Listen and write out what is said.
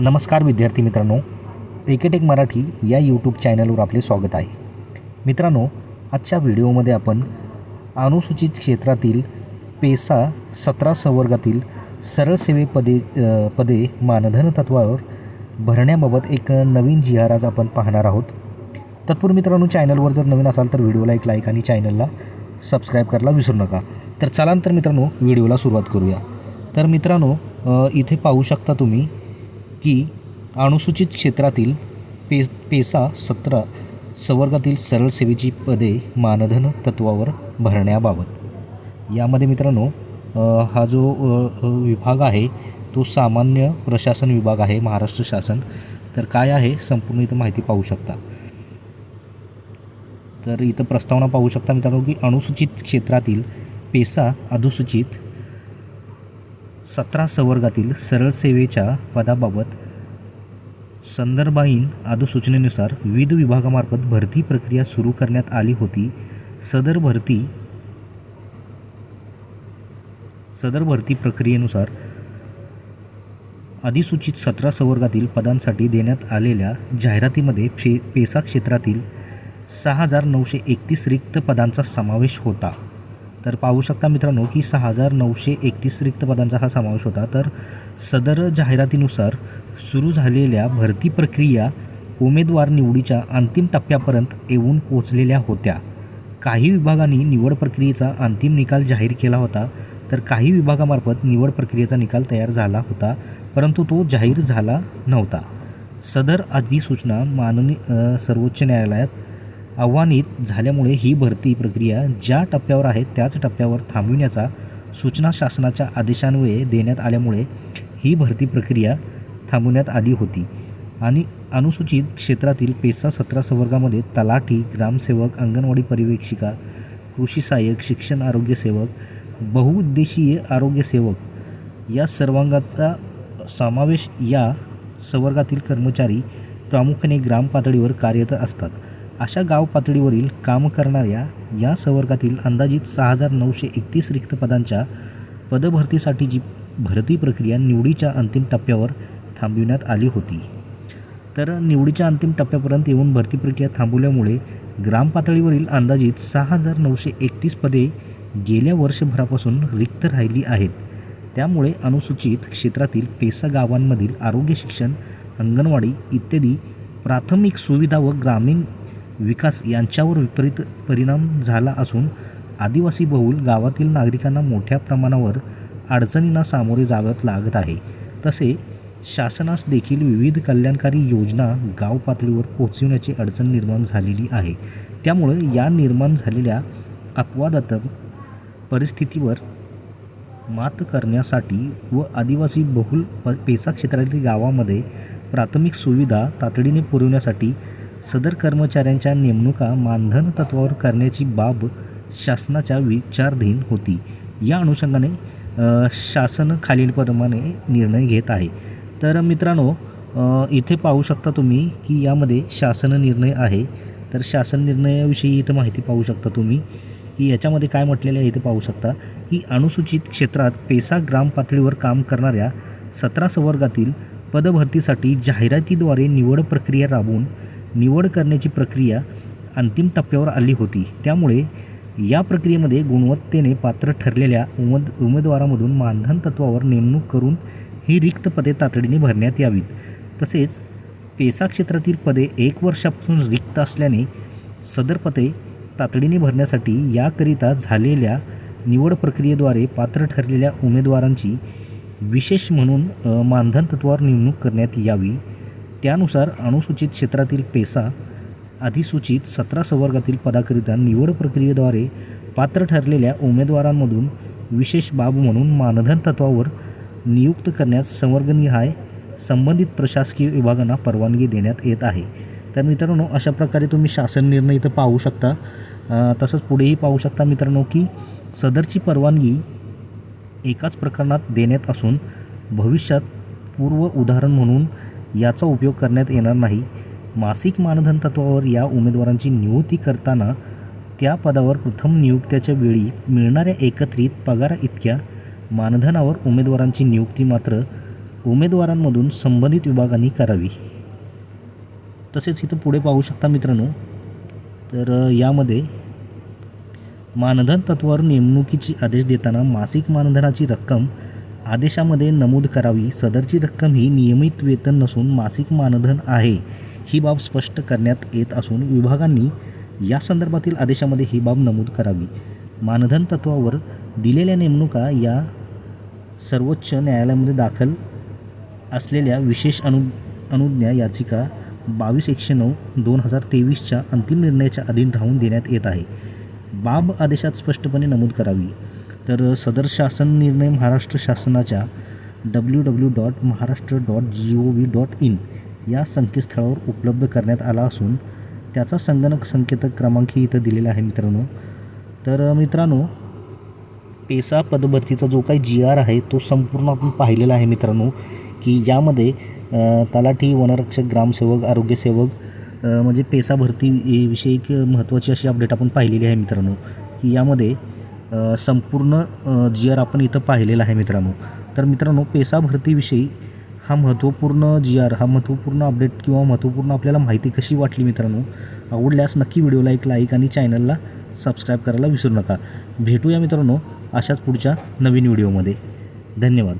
नमस्कार विद्यार्थी मित्रांनो एकेटेक मराठी या यूट्यूब चॅनलवर आपले स्वागत आहे. मित्रांनो आजच्या व्हिडिओमध्ये आपण अनुसूचित क्षेत्रातील पेसा सतरा संवर्गातील सरळ सेवे पदे पदे मानधन तत्वावर भरण्याबाबत एक नवीन जिहाराज आपण पाहणार आहोत. तत्पूर्वी मित्रांनो चॅनलवर जर नवीन असाल तर व्हिडिओला एक लाईक आणि चॅनलला सबस्क्राईब करायला विसरू नका. तर चला तर मित्रांनो व्हिडिओला सुरुवात करूया. तर मित्रांनो इथे पाहू शकता तुम्ही की अनुसूचित क्षेत्रातील पे पेसा सतरा संवर्गातील सरळ सेवेची पदे मानधन तत्वावर भरण्याबाबत. यामध्ये मित्रांनो हा जो विभाग आहे तो सामान्य प्रशासन विभाग आहे महाराष्ट्र शासन. तर काय आहे संपूर्ण इथं माहिती पाहू शकता. तर इथं प्रस्तावना पाहू शकता मित्रांनो की अनुसूचित क्षेत्रातील पेसा अनुसूचित सतरा संवर्गातील सरळ सेवेच्या पदाबाबत संदर्भाईन अधिसूचनेनुसार विविध विभागामार्फत भरती प्रक्रिया सुरू करण्यात आली होती. सदर भरती सदर भरती प्रक्रियेनुसार अधिसूचित सतरा संवर्गातील पदांसाठी देण्यात आलेल्या जाहिरातीमध्ये फे पेसा क्षेत्रातील सहा हजार नऊशे एकतीस रिक्त पदांचा समावेश होता. तर पाहू शकता मित्रांनो की सहा हजार नऊशे एकतीस रिक्त पदांचा हा समावेश होता. तर सदर जाहिरातीनुसार सुरू झालेल्या भरती प्रक्रिया उमेदवार निवडीच्या अंतिम टप्प्यापर्यंत येऊन पोचलेल्या होत्या. काही विभागांनी निवड प्रक्रियेचा अंतिम निकाल जाहीर केला होता. तर काही विभागामार्फत निवड प्रक्रियेचा निकाल तयार झाला होता परंतु तो जाहीर झाला नव्हता. सदर अधिसूचना माननीय सर्वोच्च न्यायालयात आव्हानित झाल्यामुळे ही भरती प्रक्रिया ज्या टप्प्यावर आहे त्याच टप्प्यावर थांबविण्याचा सूचना शासनाच्या आदेशान्वये देण्यात आल्यामुळे ही भरती प्रक्रिया थांबवण्यात आली होती. आणि अनुसूचित क्षेत्रातील पेसा सतरा संवर्गामध्ये तलाठी ग्रामसेवक अंगणवाडी पर्यवेक्षिका कृषी सहाय्यक शिक्षण आरोग्य सेवक बहुउद्देशीय आरोग्य सेवक या सर्वांगाचा समावेश या संवर्गातील कर्मचारी प्रामुख्याने ग्रामपातळीवर कार्यरत असतात. अशा गाव पातळीवरील काम करणाऱ्या या संवर्गातील अंदाजित सहा हजार नऊशे एकतीस रिक्त पदांच्या पदभरतीसाठीची भरती प्रक्रिया निवडीच्या अंतिम टप्प्यावर थांबविण्यात आली होती. तर निवडीच्या अंतिम टप्प्यापर्यंत येऊन भरती प्रक्रिया थांबवल्यामुळे ग्रामपातळीवरील अंदाजित सहा हजार नऊशे एकतीस पदे गेल्या वर्षभरापासून रिक्त राहिली आहेत. त्यामुळे अनुसूचित क्षेत्रातील पेसा गावांमधील आरोग्य शिक्षण अंगणवाडी इत्यादी प्राथमिक सुविधा व ग्रामीण विकास यांच्यावर विपरीत परिणाम झाला असून आदिवासी बहुल गावातील नागरिकांना मोठ्या प्रमाणावर अडचणींना सामोरे जावत लागत आहे. तसे शासनास देखील विविध कल्याणकारी योजना गाव पातळीवर पोहोचविण्याची अडचण निर्माण झालेली आहे. त्यामुळे या निर्माण झालेल्या अपवादात्मक परिस्थितीवर मात करण्यासाठी व आदिवासी बहुल प पेसा क्षेत्रातील गावामध्ये प्राथमिक सुविधा तातडीने पुरवण्यासाठी सदर कर्मचाऱ्यांच्या नेमणुका मानधन तत्वावर करण्याची बाब शासनाच्या विचारधीन होती. या अनुषंगाने शासन खालीलप्रमाणे निर्णय घेत आहे. तर मित्रांनो इथे पाहू शकता तुम्ही की यामध्ये शासन निर्णय आहे. तर शासन निर्णयाविषयी इथं माहिती पाहू शकता तुम्ही की याच्यामध्ये काय म्हटलेलं आहे इथे पाहू शकता की अनुसूचित क्षेत्रात पेसा ग्राम पातळीवर काम करणाऱ्या सतरा संवर्गातील पदभरतीसाठी जाहिरातीद्वारे निवड प्रक्रिया राबवून निवड करण्याची प्रक्रिया अंतिम टप्प्यावर आली होती. त्यामुळे या प्रक्रियेमध्ये गुणवत्तेने पात्र ठरलेल्या उमेद उमेदवारामधून मानधन तत्वावर नेमणूक करून ही रिक्त पदे तातडीने भरण्यात यावीत. तसेच पेसा क्षेत्रातील पदे एक वर्षापासून रिक्त असल्याने सदर पदे तातडीने भरण्यासाठी याकरिता झालेल्या निवड प्रक्रियेद्वारे पात्र ठरलेल्या उमेदवारांची विशेष म्हणून मानधन तत्वावर नेमणूक करण्यात यावी. त्यानुसार अनुसूचित क्षेत्रातील पेसा अधिसूचित सतरा संवर्गातील पदाकरिता निवड प्रक्रियेद्वारे पात्र ठरलेल्या उमेदवारांमधून विशेष बाब म्हणून मानधन तत्वावर नियुक्त करण्यास संवर्गनिहाय संबंधित प्रशासकीय विभागांना परवानगी देण्यात येत आहे. तर मित्रांनो अशा प्रकारे तुम्ही शासन निर्णय इथं पाहू शकता. तसंच पुढेही पाहू शकता मित्रांनो की सदरची परवानगी एकाच प्रकरणात देण्यात असून भविष्यात पूर्व उदाहरण म्हणून याचा उपयोग करण्यात येणार नाही. मासिक मानधन तत्वावर या उमेदवारांची नियुक्ती करताना त्या पदावर प्रथम नियुक्त्याच्या वेळी मिळणाऱ्या एकत्रित पगारा इतक्या मानधनावर उमेदवारांची नियुक्ती मात्र उमेदवारांमधून संबंधित विभागांनी करावी. तसेच इथं पुढे पाहू शकता मित्रांनो तर यामध्ये मानधन तत्वावर नेमणुकीची आदेश देताना मासिक मानधनाची रक्कम आदेशामध्ये नमूद करावी. सदरची रक्कम ही नियमित वेतन नसून मासिक मानधन आहे ही बाब स्पष्ट करण्यात येत असून विभागांनी या संदर्भातील आदेशामध्ये ही बाब नमूद करावी. मानधन तत्वावर दिलेल्या नेमणुका या सर्वोच्च न्यायालयामध्ये दाखल असलेल्या विशेष अनु अनुज्ञा याचिका बावीस एकशे नऊ दोन हजार तेवीसच्या अंतिम निर्णयाच्या अधीन राहून देण्यात येत आहे. बाब आदेशात स्पष्टपणे नमूद करावी. तर सदर शासन निर्णय महाराष्ट्र शासनाच्या W W dot Maharashtra dot G O V dot in या संकेतस्थळावर उपलब्ध करण्यात आला असून त्याचा संगणक संकेतक क्रमांकही इथं दिलेला आहे मित्रांनो. तर मित्रांनो पेसा पदभरतीचा जो काही जी आर आहे तो संपूर्ण आपण पाहिलेला आहे मित्रांनो की यामध्ये तलाठी वनरक्षक ग्रामसेवक आरोग्यसेवक म्हणजे पेसा भरती विषयी एक महत्त्वाची अशी अपडेट आपण पाहिलेली आहे मित्रांनो की यामध्ये संपूर्ण जी आर आपण इथं पाहिलेला आहे मित्रांनो. तर मित्रांनो पेसा भरतीविषयी हा महत्त्वपूर्ण जी आर हा महत्त्वपूर्ण अपडेट किंवा महत्त्वपूर्ण आपल्याला माहिती कशी वाटली मित्रांनो आवडल्यास नक्की व्हिडिओला एक लाईक आणि चॅनलला सबस्क्राईब करायला विसरू नका. भेटूया मित्रांनो अशाच पुढच्या नवीन व्हिडिओमध्ये. धन्यवाद.